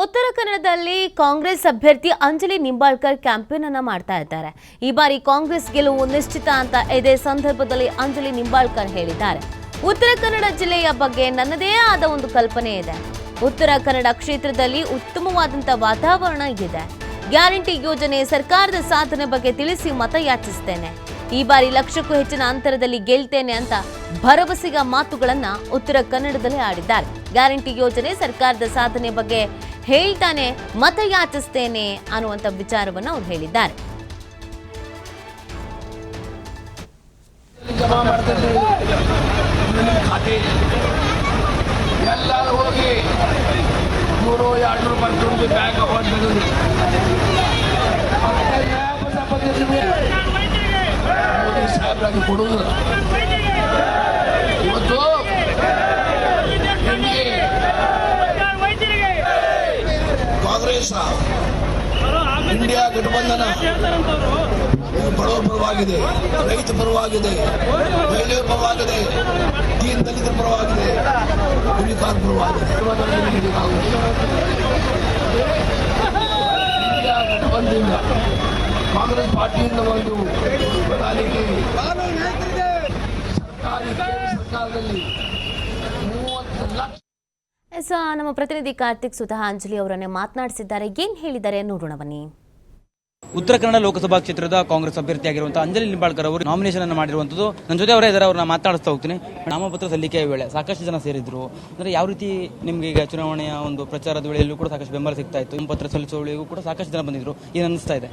ಉತ್ತರ ಕನ್ನಡದಲ್ಲಿ ಕಾಂಗ್ರೆಸ್ ಅಭ್ಯರ್ಥಿ ಅಂಜಲಿ ನಿಂಬಾಳ್ಕರ್ ಕ್ಯಾಂಪೇನ್ ಅನ್ನ ಮಾಡ್ತಾ ಇದ್ದಾರೆ. ಈ ಬಾರಿ ಕಾಂಗ್ರೆಸ್ ಗೆಲುವು ನಿಶ್ಚಿತ ಅಂತ ಇದೇ ಸಂದರ್ಭದಲ್ಲಿ ಅಂಜಲಿ ನಿಂಬಾಳ್ಕರ್ ಹೇಳಿದ್ದಾರೆ. ಉತ್ತರ ಕನ್ನಡ ಜಿಲ್ಲೆಯ ಬಗ್ಗೆ ನನ್ನದೇ ಆದ ಒಂದು ಕಲ್ಪನೆ ಇದೆ. ಉತ್ತರ ಕನ್ನಡ ಕ್ಷೇತ್ರದಲ್ಲಿ ಉತ್ತಮವಾದಂತ ವಾತಾವರಣ ಇದೆ. ಗ್ಯಾರಂಟಿ ಯೋಜನೆ ಸರ್ಕಾರದ ಸಾಧನೆ ಬಗ್ಗೆ ತಿಳಿಸಿ ಮತ ಯಾಚಿಸ್ತೇನೆ ಈ ಬಾರಿ ಲಕ್ಷಕ್ಕೂ ಹೆಚ್ಚಿನ ಅಂತರದಲ್ಲಿ ಗೆಲ್ತೇನೆ ಅಂತ ಭರವಸೆಯ ಮಾತುಗಳನ್ನ ಉತ್ತರ ಕನ್ನಡದಲ್ಲಿ ಆಡಿದ್ದಾರೆ. ಗ್ಯಾರಂಟಿ ಯೋಜನೆ ಸರ್ಕಾರದ ಸಾಧನೆ ಬಗ್ಗೆ ಹೇಳ್ತಾನೆ ಮತ ಯಾಚಿಸ್ತೇನೆ ಅನ್ನುವಂಥ ವಿಚಾರವನ್ನು ಅವ್ರು ಹೇಳಿದ್ದಾರೆ. ಎಲ್ಲರೂ ಹೋಗಿ ನೂರು ಎರಡು ರೂಪಾಯಿ ತುಂಬಿ ಬ್ಯಾಂಕ್ ಅಕೌಂಟ್ ಮೋದಿ ಸಾಹೇಬ್ರಾಗಿ ಕಾಂಗ್ರೆಸ್ ಇಂಡಿಯಾ ಗಠಬಂಧನ ಬಡವ ಪರವಾಗಿದೆ, ರೈತ ಪರವಾಗಿದೆ, ಮಹಿಳೆಯರ ಪರವಾಗಿದೆ ದೀನ್ ದಲಿತರ ಪರವಾಗಿದೆ ಕೂಲಿಕಾರ ಪರವಾಗಿದೆ. ಇಂಡಿಯಾ ಗಠಬಂಧನದಿಂದ ಕಾಂಗ್ರೆಸ್ ಪಾರ್ಟಿಯಿಂದ ಒಂದು ಪ್ರಣಾಳಿಕೆ. ಸರ್ಕಾರಿ ಸರ್ಕಾರದಲ್ಲಿ ಎಸ್ ಆ, ನಮ್ಮ ಪ್ರತಿನಿಧಿ ಕಾರ್ತಿಕ್ ಸುಧಾ ಅಂಜಲಿ ಅವರನ್ನೇ ಮಾತನಾಡಿಸಿದ್ದಾರೆ. ಏನ್ ಹೇಳಿದ್ದಾರೆ ನೋಡೋಣ ಬನ್ನಿ. ಉತ್ತರ ಕನ್ನಡ ಲೋಕಸಭಾ ಕ್ಷೇತ್ರದ ಕಾಂಗ್ರೆಸ್ ಅಭ್ಯರ್ಥಿಯಾಗಿರುವಂತಹ ಅಂಜಲಿ ನಿಂಬಾಳ್ಕರ್ ಅವರು ನಾಮಿನೇಷನ್ ಅನ್ನು ಮಾಡಿರುವಂತದ್ದು ನನ್ನ ಜೊತೆ ಅವರೇ ಇದ್ದಾರೆ ಅವ್ರನ್ನ ಮಾತಾಡಿಸ್ತಾ ಹೋಗ್ತೀನಿ. ನಾಮಪತ್ರ ಸಲ್ಲಿಕೆಯ ವೇಳೆ ಸಾಕಷ್ಟು ಜನ ಸೇರಿದ್ರು. ಅಂದ್ರೆ ಯಾವ ರೀತಿ ನಿಮ್ಗೆ ಈಗ ಚುನಾವಣೆಯ ಒಂದು ಪ್ರಚಾರದ ವೇಳೆಯಲ್ಲೂ ಕೂಡ ಸಾಕಷ್ಟು ಬೆಂಬಲ ಸಿಗ್ತಾ ಇತ್ತು. ನಾಮಪತ್ರ ಸಲ್ಲಿಸುವ ವೇಳೆಗೂ ಕೂಡ ಸಾಕಷ್ಟು ಜನ ಬಂದಿದ್ರು. ಏನ್ ಅನಿಸ್ತಾ ಇದೆ?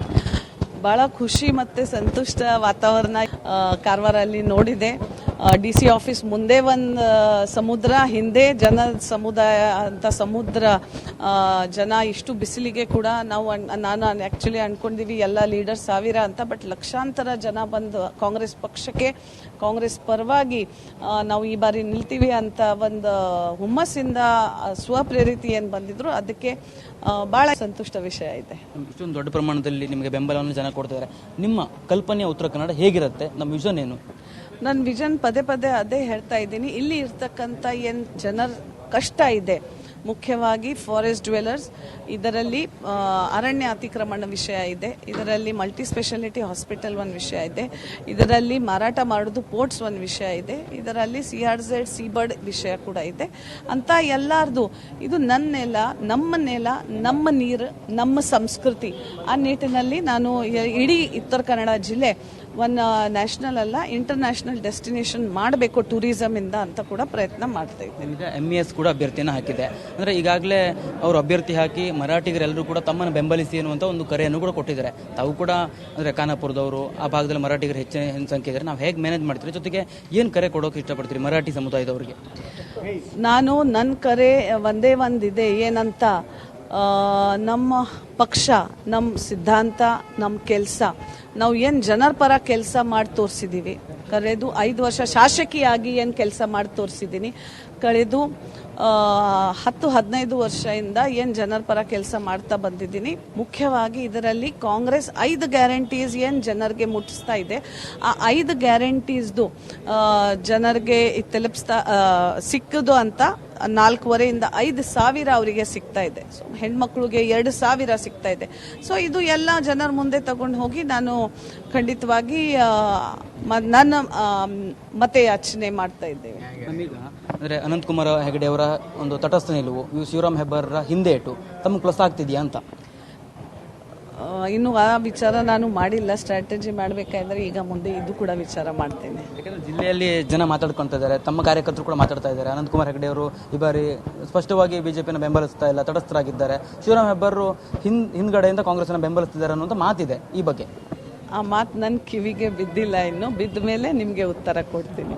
ಬಹಳ ಖುಷಿ ಮತ್ತೆ ಸಂತುಷ್ಟ ವಾತಾವರಣ ಕಾರವಾರ ಕಾರವಾರಲ್ಲಿ ನೋಡಿದೆ. ಡಿ ಸಿ ಆಫೀಸ್ ಮುಂದೆ ಒಂದು ಸಮುದ್ರ, ಹಿಂದೆ ಜನ ಸಮುದಾಯ ಅಂತ ಸಮುದ್ರ ಜನ ಇಷ್ಟು ಬಿಸಿಲಿಗೆ ಕೂಡ ನಾವು ನಾನು ಆ್ಯಕ್ಚುಲಿ ಅಂದ್ಕೊಂಡಿದ್ವಿ ಎಲ್ಲ ಲೀಡರ್ ಸಾವಿರ ಅಂತ ಬಟ್ ಲಕ್ಷಾಂತರ ಜನ ಬಂದು ಕಾಂಗ್ರೆಸ್ ಪಕ್ಷಕ್ಕೆ, ಕಾಂಗ್ರೆಸ್ ಪರವಾಗಿ ನಾವು ಈ ಬಾರಿ ನಿಲ್ತೀವಿ ಅಂತ ಒಂದು ಹುಮ್ಮಸ್ಸಿಂದ ಸ್ವಪ್ರೇರಿತಿ ಏನು ಬಂದಿದ್ರು, ಅದಕ್ಕೆ ಭಾಳ ಸಂತುಷ್ಟ ವಿಷಯ ಇದೆ. ಇಷ್ಟೊಂದು ದೊಡ್ಡ ಪ್ರಮಾಣದಲ್ಲಿ ನಿಮಗೆ ಬೆಂಬಲವನ್ನು ಜನ ಕೊಡ್ತಿದ್ದಾರೆ. ನಿಮ್ಮ ಕಲ್ಪನೆಯ ಉತ್ತರ ಕನ್ನಡ ಹೇಗಿರುತ್ತೆ? ನಮ್ಮ ವಿಷನ್ ಏನು? ನನ್ನ ವಿಷನ್ ಪದೇ ಪದೇ ಅದೇ ಹೇಳ್ತಾ ಇದ್ದೀನಿ. ಇಲ್ಲಿ ಇರ್ತಕ್ಕಂಥ ಏನು ಜನರ ಕಷ್ಟ ಇದೆ, ಮುಖ್ಯವಾಗಿ ಫಾರೆಸ್ಟ್ ಡ್ವೆಲರ್ಸ್ ಇದರಲ್ಲಿ ಅರಣ್ಯ ಅತಿಕ್ರಮಣ ವಿಷಯ ಇದೆ. ಇದರಲ್ಲಿ ಮಲ್ಟಿ ಸ್ಪೆಷಾಲಿಟಿ ಹಾಸ್ಪಿಟಲ್ ಒಂದು ವಿಷಯ ಇದೆ. ಇದರಲ್ಲಿ ಮಾರಾಟ ಮಾಡೋದು ಪೋರ್ಟ್ಸ್ ಒಂದು ವಿಷಯ ಇದೆ. ಇದರಲ್ಲಿ C R Z seabird ವಿಷಯ ಕೂಡ ಇದೆ. ಅಂತ ಎಲ್ಲಾರ್ದು, ಇದು ನನ್ನ ನೆಲ, ನಮ್ಮ ನೆಲ, ನಮ್ಮ ನೀರು, ನಮ್ಮ ಸಂಸ್ಕೃತಿ. ಆ ನಿಟ್ಟಿನಲ್ಲಿ ನಾನು ಇಡೀ ಉತ್ತರ ಕನ್ನಡ ಜಿಲ್ಲೆ ಒನ್ ನ್ಯಾಷನಲ್ ಅಲ್ಲ ಇಂಟರ್ನ್ಯಾಷನಲ್ ಡೆಸ್ಟಿನೇಷನ್ ಮಾಡಬೇಕು ಟೂರಿಸಮ್ ಇಂದ ಅಂತ ಕೂಡ ಪ್ರಯತ್ನ ಮಾಡ್ತಾ ಇದ್ದೀನಿ. ಈಗ ಇ ಎಸ್ ಕೂಡ ಅಭ್ಯರ್ಥಿಯನ್ನು ಹಾಕಿದೆ. ಅಂದ್ರೆ ಈಗಾಗಲೇ ಅವರು ಅಭ್ಯರ್ಥಿ ಹಾಕಿ ಮರಾಠಿಗರೆಲ್ಲರೂ ಕೂಡ ತಮ್ಮನ್ನು ಬೆಂಬಲಿಸಿ ಅನ್ನುವಂಥ ಒಂದು ಕರೆಯನ್ನು ಕೂಡ ಕೊಟ್ಟಿದ್ದಾರೆ. ತಾವು ಕೂಡ ಅಂದ್ರೆ ಖಾನಾಪುರದವರು ಆ ಭಾಗದಲ್ಲಿ ಮರಾಠಿಗರು ಹೆಚ್ಚಿನ ಸಂಖ್ಯೆ ಇದ್ದಾರೆ. ನಾವು ಹೇಗೆ ಮ್ಯಾನೇಜ್ ಮಾಡ್ತೀರಿ? ಜೊತೆಗೆ ಏನು ಕರೆ ಕೊಡೋಕೆ ಇಷ್ಟಪಡ್ತೀರಿ ಮರಾಠಿ ಸಮುದಾಯದವರಿಗೆ? ನಾನು ನನ್ನ ಕರೆ ಒಂದೇ ಒಂದಿದೆ. ಏನಂತ ನಮ್ಮ ಪಕ್ಷ ನಮ್ಮ ಸಿದ್ಧಾಂತ ನಮ್ಮ ಕೆಲಸ ನಾವು ಏನು ಜನರ ಪರ ಕೆಲಸ ಮಾಡಿ ತೋರಿಸಿದ್ದೀವಿ ಕಳೆದು ಐದು ವರ್ಷ ಶಾಸಕಿಯಾಗಿ ಏನು ಕೆಲಸ ಮಾಡಿ ತೋರಿಸಿದ್ದೀನಿ ಕಳೆದು ಹತ್ತು, ಹದಿನೈದು ವರ್ಷದಿಂದ ಏನು ಜನರ ಪರ ಕೆಲಸ ಮಾಡ್ತಾ ಬಂದಿದ್ದೀನಿ ಮುಖ್ಯವಾಗಿ ಇದರಲ್ಲಿ ಕಾಂಗ್ರೆಸ್ ಐದು ಗ್ಯಾರಂಟೀಸ್ ಏನು ಜನರಿಗೆ ಮುಟ್ಟಿಸ್ತಾ ಇದೆ. ಆ ಐದು ಗ್ಯಾರಂಟೀಸ್ದು ಜನರಿಗೆ ತಲುಪಿಸ್ತಾ ಸಿಕ್ಕದು ಅಂತ ನಾಲ್ಕೂವರೆಯಿಂದ ಐದು ಸಾವಿರ ಅವರಿಗೆ ಸಿಗ್ತಾ ಇದೆ. ಸೊ ಹೆಣ್ಮಕ್ಳಿಗೆ ಎರಡು ಸಾವಿರ ಸಿಗ್ತಾ ಇದೆ. ಸೊ ಇದು ಎಲ್ಲ ಜನರ ಮುಂದೆ ತಗೊಂಡು ಹೋಗಿ ನಾನು ಖಂಡಿತವಾಗಿ ನನ್ನ ಮತಯಾಚನೆ ಮಾಡ್ತಾ ಇದ್ದೇವೆ. ಅಂದರೆ ಅನಂತಕುಮಾರ್ ಹೆಗಡೆ ಅವರ ಒಂದು ತಟಸ್ಥ ನಿಲುವು ಶಿವರಾಮ್ ಹೆಬ್ಬಾರರ ಹಿಂದೆ ಇಟ್ಟು ತಮಗೆ ಪ್ಲಸ್ ಆಗ್ತಿದೆಯಾ ಅಂತ. ಇನ್ನು ಆ ವಿಚಾರ ನಾನು ಮಾಡಿಲ್ಲ. ಸ್ಟ್ರಾಟಜಿ ಮಾಡಬೇಕಾದ್ರೆ ಈಗ ಮುಂದೆ ಇದು ಕೂಡ ವಿಚಾರ ಮಾಡ್ತೇನೆ. ಯಾಕಂದ್ರೆ ಜಿಲ್ಲೆಯಲ್ಲಿ ಜನ ಮಾತಾಡ್ಕೊಂತ ಇದ್ದಾರೆ. ತಮ್ಮ ಕಾರ್ಯಕರ್ತರು ಕೂಡ ಮಾತಾಡ್ತಾ ಇದ್ದಾರೆ. ಅನಂತಕುಮಾರ್ ಹೆಗಡೆ ಅವರು ಈ ಬಾರಿ ಸ್ಪಷ್ಟವಾಗಿ ಬಿಜೆಪಿನ ಬೆಂಬಲಿಸ್ತಾ ಇಲ್ಲ ತಟಸ್ಥರಾಗಿದ್ದಾರೆ ಶಿವರಾಮ್ ಹೆಬ್ಬರ್ರು ಹಿಂದ್ ಹಿಂದ್ಗಡೆಯಿಂದ ಕಾಂಗ್ರೆಸ್ನ ಬೆಂಬಲಿಸ್ತಿದ್ದಾರೆ ಅನ್ನುವಂಥ ಮಾತಿದೆ ಈ ಬಗ್ಗೆ. ಆ ಮಾತು ನನ್ನ ಕಿವಿಗೆ ಬಿದ್ದಿಲ್ಲ ಇನ್ನು. ಬಿದ್ದ ಮೇಲೆ ನಿಮಗೆ ಉತ್ತರ ಕೊಡ್ತೀನಿ.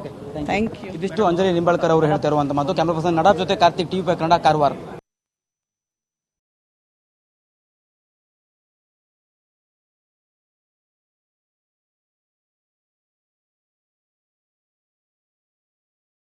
ಥ್ಯಾಂಕ್ ಯು ಇದಿಷ್ಟು ಅಂಜಲಿ ನಿಂಬಾಳ್ಕರ್ ಅವರು ಹೇಳ್ತಾ ಇರುವಂತ ಮಾತು. ಕ್ಯಾಮ್ರಾ ಪರ್ಸನ್ ನಡಾಪ್ ಜೊತೆ ಕಾರ್ತಿಕ್ ಟಿವಿ ಕನ್ನಡ ಕಾರವಾರ.